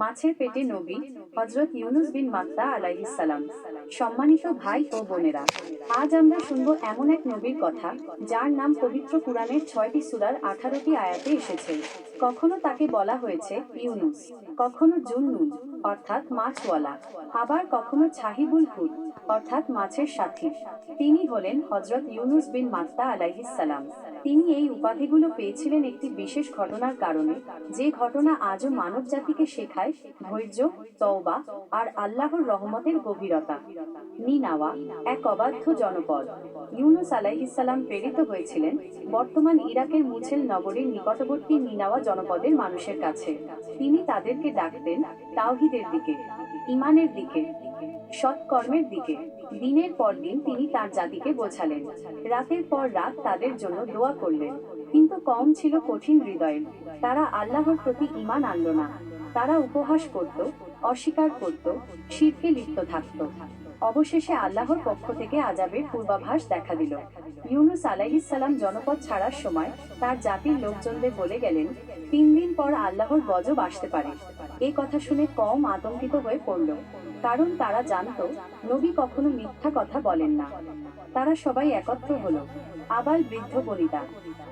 মাছের পেটে নবী হজরত ইউনুস বিন মাত্তা আলাইহিসসালাম সম্মানিত ভাই ও বোনেরা, আজ আমরা শুনব এমন এক নবীর কথা, যার নাম পবিত্র কুরআনের ছয়টি সূরার আঠারোটি আয়াতে এসেছে। কখনো তাকে বলা হয়েছে ইউনুস, কখনো জুন্নুন অর্থাৎ মাছওয়ালা। আবার কখনো ছাহিবুল হুদ অর্থাৎ মাছের সাথী। তিনি হলেন হজরত ইউনুস বিন মাত্তা আলাইহিসসালাম তিনি এই উপাধিগুলো পেয়েছিলেন একটি বিশেষ ঘটনার কারণে, যে ঘটনা আজও মানব জাতিকে শেখায়, ধৈর্য, তওবা আর আল্লাহর রহমতের গভীরতা। নিনাওয়া, এক অবাধ্য জনপদ। ইউনুস আলাইহিসসালাম প্রেরিত হয়েছিলেন বর্তমান ইরাকের মুছেল নগরীর নিকটবর্তী নিনাওয়া জনপদের মানুষের কাছে। তিনি তাদেরকে ডাকতেন তাওহিদের দিকে ইমানের দিকে। সৎকর্মের দিকে। দিনের পর দিন তিনি তার জাতিকে বোঝালেন। রাতের পর রাত তাদের জন্য দোয়া করলেন। কিন্তু কম ছিল কঠিন হৃদয়ের তারা আল্লাহর প্রতি ইমান আনল না। তারা উপহাস করত অস্বীকার করত, শিরকে লিপ্ত থাকত। অবশেষে আল্লাহর পক্ষ থেকে আজাবের পূর্বাভাস দেখা দিল। ইউনুস আলাইহিসসালাম জনপদ ছাড়ার সময় তার জাতির লোকজনদের বলে গেলেন, তিন দিন পর আল্লাহর গজব আসতে পারে। এই কথা শুনে কম আতঙ্কিত হয়ে পড়ল। কারণ তারা জানত, নবী কখনো মিথ্যা কথা বলেন না। তারা সবাই একত্র হলো। আবাল বৃদ্ধ বনিতা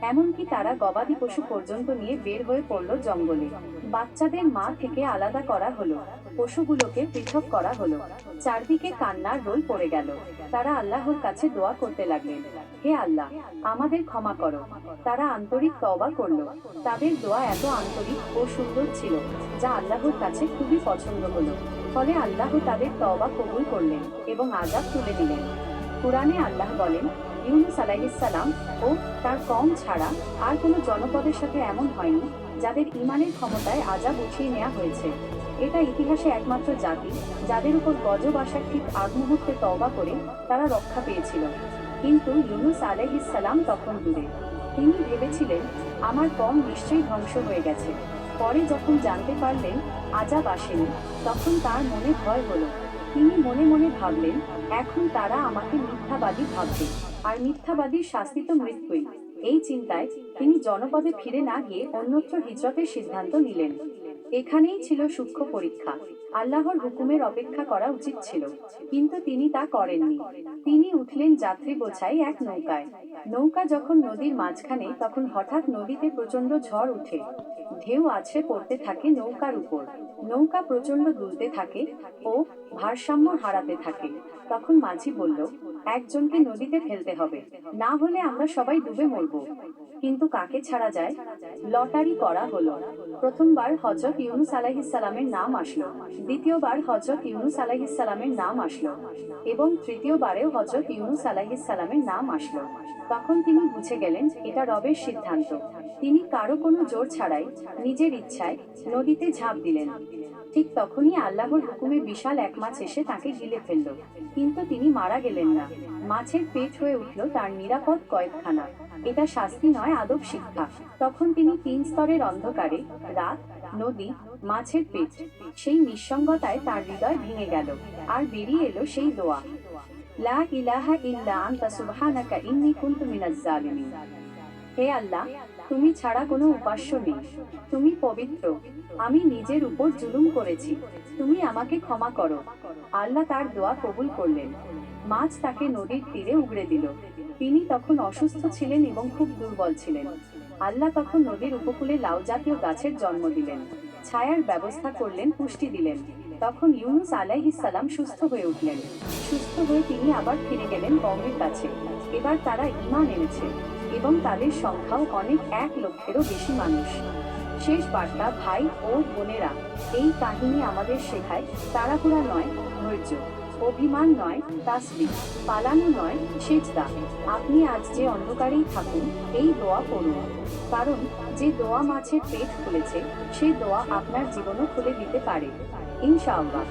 এমনকি তারা গবাদি পশু পর্যন্ত নিয়ে বের হয়ে পড়ল জঙ্গলে। বাচ্চাদের মা থেকে আলাদা করা হলো। পশুগুলোকে পৃথক করা হলো। চারদিকে কান্নার রোল পড়ে গেল। তারা আল্লাহর কাছে দোয়া করতে লাগলেন, হে আল্লাহ, আমাদের ক্ষমা করো। তারা আন্তরিক তওবা করল। তাদের দোয়া এত আন্তরিক ও সুন্দর ছিল, যা আল্লাহর কাছে খুবই পছন্দ হলো। ফলে আল্লাহ তাদের তবা কবুল করলেন এবং আজাব তুলে দিলেন। কোরআনে আল্লাহ বলেন, ইউনুস আলাইহিসসালাম ও তার কম ছাড়া আর কোনো জনপদের সাথে এমন হয়নি যাদের ইমানের ক্ষমতায় আজাব উঠিয়ে নেওয়া হয়েছে। এটা ইতিহাসে একমাত্র জাতি যাদের উপর গজব আসার ঠিক আগ মুহূর্তে তওবা করে তারা রক্ষা পেয়েছিল। কিন্তু ইউনুস আলাইহিসসালাম তখন দূরে। তিনি ভেবেছিলেন, আমার কম নিশ্চয়ই ধ্বংস হয়ে গেছে। পরে যখন জানতে পারলেন আজাব আসেনি, তখন তার মনে ভয় হলো। তিনি মনে মনে ভাবলেন, এখন তারা আমাকে মিথ্যাবাদী ভাববে। আর মিথ্যাবাদীর শাস্তি তো মৃত্যুই। এই চিন্তায় তিনি জনপদে ফিরে না গিয়ে অন্যত্র হিজরতের সিদ্ধান্ত নিলেন। এখানেই ছিল সূক্ষ্ম পরীক্ষা। আল্লাহর হুকুমের অপেক্ষা করা উচিত ছিল। কিন্তু তিনি তা করেননি। তিনি উঠলেন যাত্রী বোঝাই এক নৌকায়। নৌকা যখন নদীর মাঝখানে, তখন হঠাৎ নদীতে প্রচণ্ড ঝড় উঠে। ঢেউ আছড়ে পড়তে থাকে নৌকার উপর। নৌকা প্রচণ্ড দুলতে থাকে ও ভারসাম্য হারাতে থাকে। তখন মাঝি বলল একজনকে নদীতে ফেলতে হবে। না হলে আমরা সবাই ডুবে মরব। কিন্তু কাকে ছাড়া যায়? লটারি করা হলো। প্রথমবার হজরত ইউনুস আলাইহিসসালামের নাম আসলো। দ্বিতীয়বার হজরত ইউনুস আলাইহিসসালামের নাম আসলো। এবং তৃতীয়বারেও হজরত ইউনুস আলাইহিসসালামের নাম আসলো। তখন তিনি বুঝে গেলেন, এটা রবের সিদ্ধান্ত। তিনি কারও কোনো জোর ছাড়াই নিজের ইচ্ছায় নদীতে ঝাঁপ দিলেন। ঠিক তখনই আল্লাহর হুকুমে বিশাল এক মাছ এসে তাকে গিলে ফেলল। কিন্তু তিনি মারা গেলেন না। মাছের পেট হয়ে উঠল তার নিরাপদ কয়েকখানা। এটা শাস্তি নয় আদব শিক্ষা। তখন তিনি তিন স্তরের অন্ধকারে, রাত, নদী, মাছের পেট, সেই নিঃসঙ্গতায় তার হৃদয় ভেঙে গেল আর বেরিয়ে এলো সেই দোয়া। লা ইলাহা ইল্লা আনতা সুবহানাকা ইন্নী কুনতু মিনাজ জালিমিন। হে আল্লাহ তুমি ছাড়া কোনো উপাস্য নেই। তুমি পবিত্র। আমি নিজের উপর জুলুম করেছি। তুমি আমাকে ক্ষমা করো। আল্লাহ তার দোয়া কবুল করলেন। মাছ তাকে নদীর তীরে উগড়ে দিল। তিনি তখন অসুস্থ ছিলেন এবং খুব দুর্বল ছিলেন। আল্লাহ তখন নদীর উপকূলে লাউ জাতীয় গাছের জন্ম দিলেন। ছায়ার ব্যবস্থা করলেন, পুষ্টি দিলেন। তখন ইউনুস আলাইহিসসালাম সুস্থ হয়ে উঠলেন। সুস্থ হয়ে তিনি আবার ফিরে গেলেন কমের কাছে। এবার তারা ইমান এনেছে। এবং তাদের সংখ্যাও অনেক, এক লক্ষেরও বেশি মানুষ। শেষ বার্তা ভাই ও বোনেরা, এই কাহিনী আমাদের শেখায় তাড়াহুড়া নয়, ধৈর্য। অভিমান নয় তাসবি পালানো নয়, সেজদা। আপনি আজ যে অন্ধকারেই থাকুন, এই দোয়া করুন। কারণ যে দোয়া মাছের পেট খুলেছে, সে দোয়া আপনার জীবনও খুলে দিতে পারে। ইনশাআল্লাহ।